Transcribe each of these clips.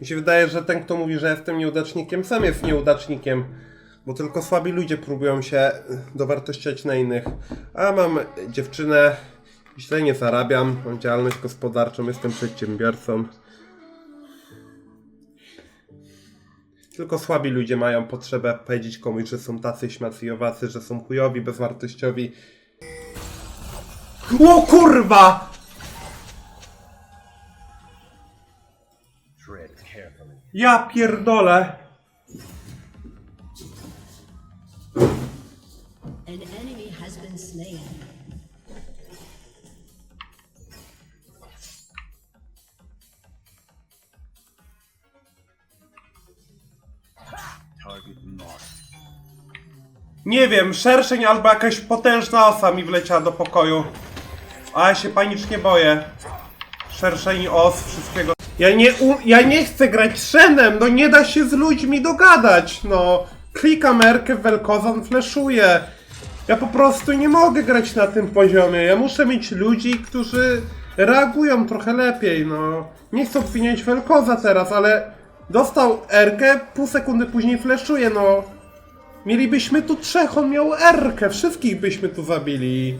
Mi się wydaje, że ten, kto mówi, że jestem nieudacznikiem, sam jest nieudacznikiem. Bo tylko słabi ludzie próbują się dowartościać na innych. A mam dziewczynę, źle nie zarabiam, mam działalność gospodarczą, jestem przedsiębiorcą. Tylko słabi ludzie mają potrzebę powiedzieć komuś, że są tacy śmacy i owacy, że są chujowi, bezwartościowi. O kurwa! Ja pierdolę! An enemy has been slain. Nie wiem, szerszeń albo jakaś potężna osa mi wleciała do pokoju. A ja się panicznie boję. Szerszeń, os, wszystkiego. Ja nie, u, ja nie chcę grać Szenem, no nie da się z ludźmi dogadać, no. Klikam Erkę, Welkozan fleszuje. Ja po prostu nie mogę grać na tym poziomie. Ja muszę mieć ludzi, którzy reagują trochę lepiej, no. Nie chcę obwiniać Welkoza teraz, ale dostał Erkę, pół sekundy później fleszuje, no. Mielibyśmy tu trzech, on miał Erkę, wszystkich byśmy tu zabili.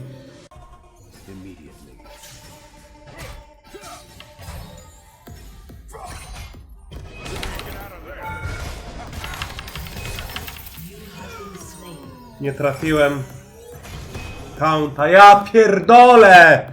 Nie trafiłem. Taunta, ja pierdolę!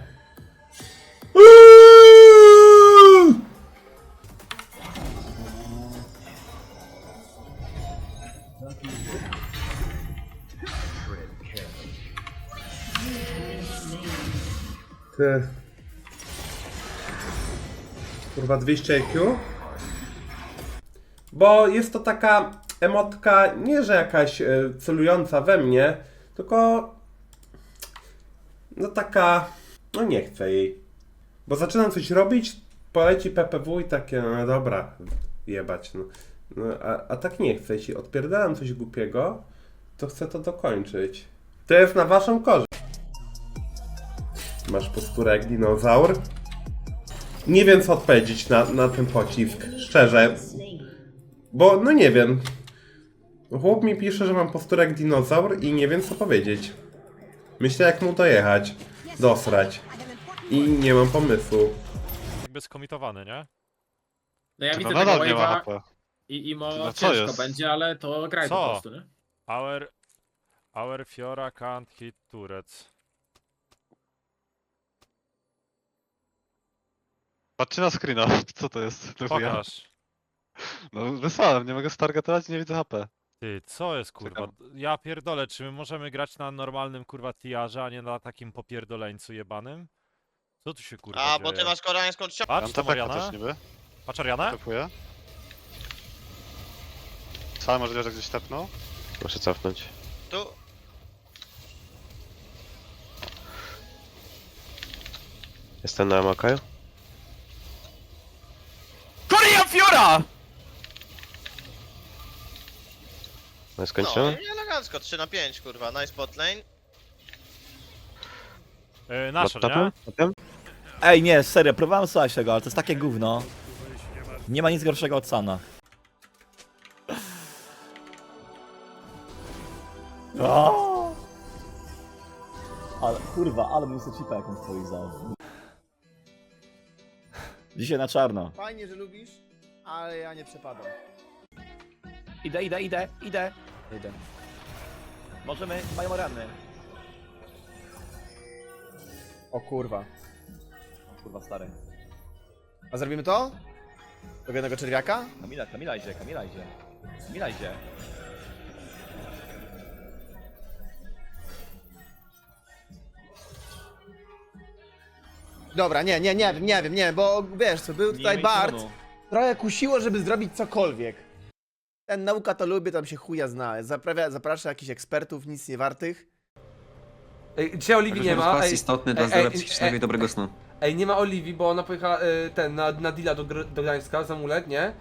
Ty. Kurwa 200 IQ? Bo jest to taka emotka, nie że jakaś e, celująca we mnie, tylko no taka, no nie chcę jej. Bo zaczynam coś robić, poleci PPW i takie, no dobra, jebać, no. no a, a tak nie chcę, jeśli odpierdalam coś głupiego, to chcę to dokończyć. To jest na waszą korzyść. Masz posturę jak dinozaur? Nie wiem co odpowiedzieć na, na ten pocisk, szczerze. Bo, no nie wiem. Chłop mi pisze, że mam posturę jak dinozaur i nie wiem co powiedzieć. Myślę jak mu dojechać, dosrać. I nie mam pomysłu. jakby skomitowany, nie? No ja No widzę nadal tego nie ma wave'a HP. i, i mo No co ciężko jest? będzie, ale to graj Co? po prostu, nie? Our, our Fiora can't hit turrets. Patrzcie na screena, co to jest? To. Pokaż. No wysłałem, nie mogę stargetować i nie widzę HP. Ty, co jest kurwa? Ja pierdolę, czy my możemy grać na normalnym kurwa tiarze, a nie na takim popierdoleńcu jebanym? Co tu się kurwa A, dzieje? bo ty masz koreańską trzcią. Patrz Mam to TPK Mariana. też niby. Patrz Ariana? Tepuję. Cały możliwe, że gdzieś tepnął. Muszę cofnąć. Tu. Jestem na Amakaju? Korea Fiora! No jest No, skończony? i elegancko, 3 na 5, kurwa. Nice bot lane. Yy, nasza, Laptopem? nie? Potem? Ej, nie, serio, próbowałem słuchać tego, ale to jest takie gówno. Nie ma nic gorszego od Sana. O! Ale kurwa, ale bym sobie chipa jakąś polizał. Dzisiaj na czarno. Fajnie, że lubisz, ale ja nie przepadam. Idę, idę, idę, idę. Idę. Możemy, mają rany. O kurwa. O, kurwa stary. A zrobimy to? Do jednego czerwiaka? Kamila, Kamila idzie, Kamila idzie. Kamila idzie. Dobra, nie, nie, nie wiem, nie wiem, nie, bo wiesz co, był tutaj Bart, trochę kusiło, żeby zrobić cokolwiek. Ten nauka to lubię, tam się chuja zna. Zaprawia, zaprasza jakichś ekspertów, nic nie wartych. Ej, dzisiaj Oliwii nie ma. Ej, istotny ej, dla zdrowia ej, psychicznego ej, i dobrego snu. ej, nie ma Oliwii, bo ona pojechała y, ten, na, na deala do, Gr- do Gdańska, za mulet, nie?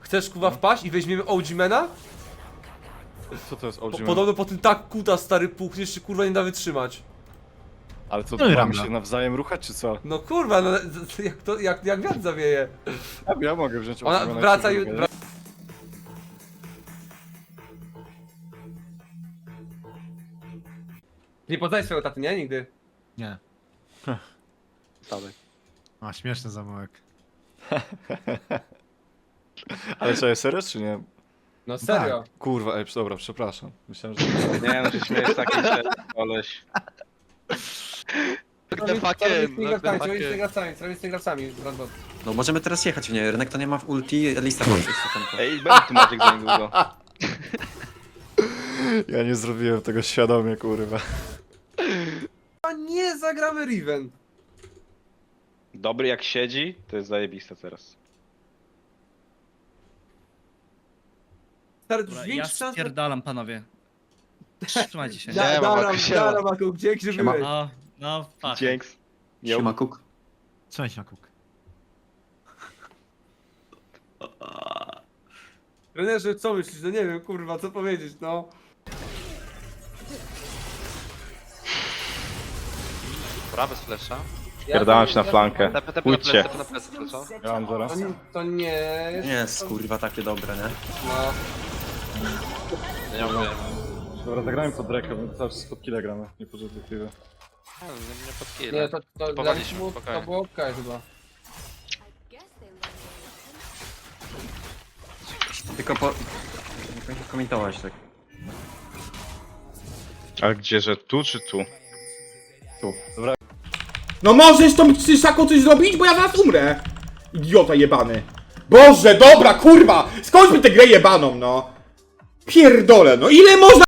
Chcesz kuwa wpaść i weźmiemy OG-mena? Co to jest Po, OG? podobno po tym tak kuta stary puchniesz, się kurwa nie da wytrzymać. Ale co, No i mamy Ramla. się nawzajem ruchać, czy co? No kurwa, no z- z- jak, to, jak, jak wiatr zawieje. Ja, ja mogę wziąć Ona wraca się druga, Nie poznaj swojego taty, nie? Nigdy. Nie. Dalej. A, śmieszny zamówek. Ale co, jest serio, czy nie? No serio. Kurwa, ej, dobra, przepraszam. Myślałem, że... Nie no, się śmiejesz takiej rzeczy, koleś. Co robisz z tymi graczami? Co robisz z tymi graczami? Co robisz z tymi graczami? Brandon? No możemy teraz jechać w nie, rynek to nie ma w ulti, lista ma Ej, będzie tu Maciek za niedługo. Ja nie zrobiłem tego świadomie, kurwa. Zagramy Riven. Dobry jak siedzi, to jest zajebiste teraz. Stary, zwiększ szansę... Spierdalam, panowie. Trzymajcie się. Da, Siema, daram, Maku, siema. daram, Maku, dzięki, że Siema. byłeś. No, no, fuck. Dzięks. Siema Kuk. Trenerze, co myślisz? No nie wiem, kurwa, co powiedzieć, no. Prawy z flesza. Pierdalam się na flankę. Pójdźcie. plecy, tepę na plecy flesza. Ja mam zaraz. To, nie- to nie jest... Nie jest kurwa takie dobre, nie? No. Nie mam Dobra, zagrajmy pod rekę, bo cały czas pod kile gramy, nie pod detektywę. Nie pod Nie, to, to, Typowaliśmy, to, było- spokojnie. to było okej chyba. Tylko po... Nie powinien komentować tak. Ale gdzie, że tu czy tu? Tu. Dobra, No możesz tą Krzyszako coś zrobić, bo ja zaraz umrę! Idiota jebany. Boże, dobra, kurwa! Skończmy tę grę jebaną, no! Pierdolę, no ile można...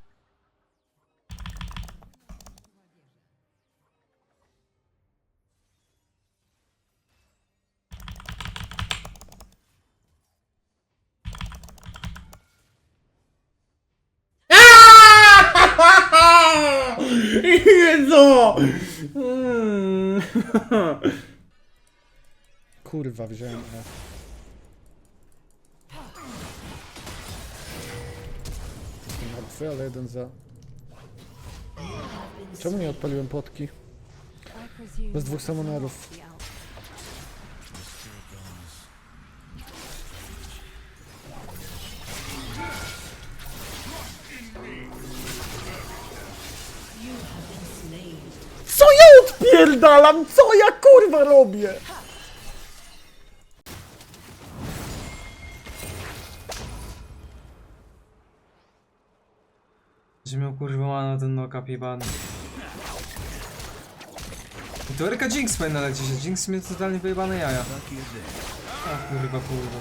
Jezu! Kurwa, wziąłem F. Jestem martwy, ale jeden za... Czemu nie odpaliłem potki? Bez dwóch samonerów. Ja odpierdalam? Co ja kurwa robię? Że miał kurwa mana ten knock-up jebany. I to Erka Jinx powinna lecieć, a Jinx mnie totalnie wyjebane jaja. A kurwa, kurwa.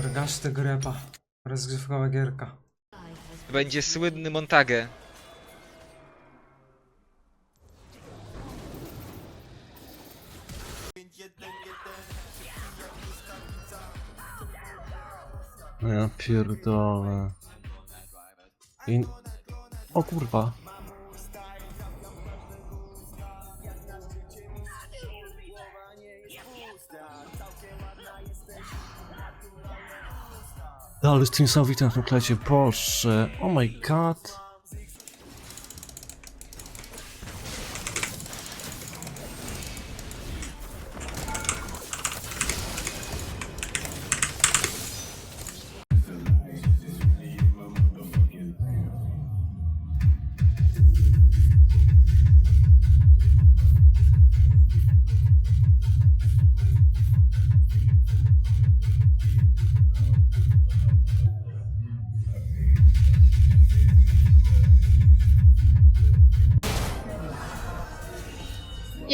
Orgasz tego repa. Rozgrzewkowa gierka. Będzie słynny Montage. Ja pierdolę. I... O kurwa. Ale jest niesamowite na tym klecie, boże. Oh my god.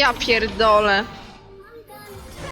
Ja pierdolę.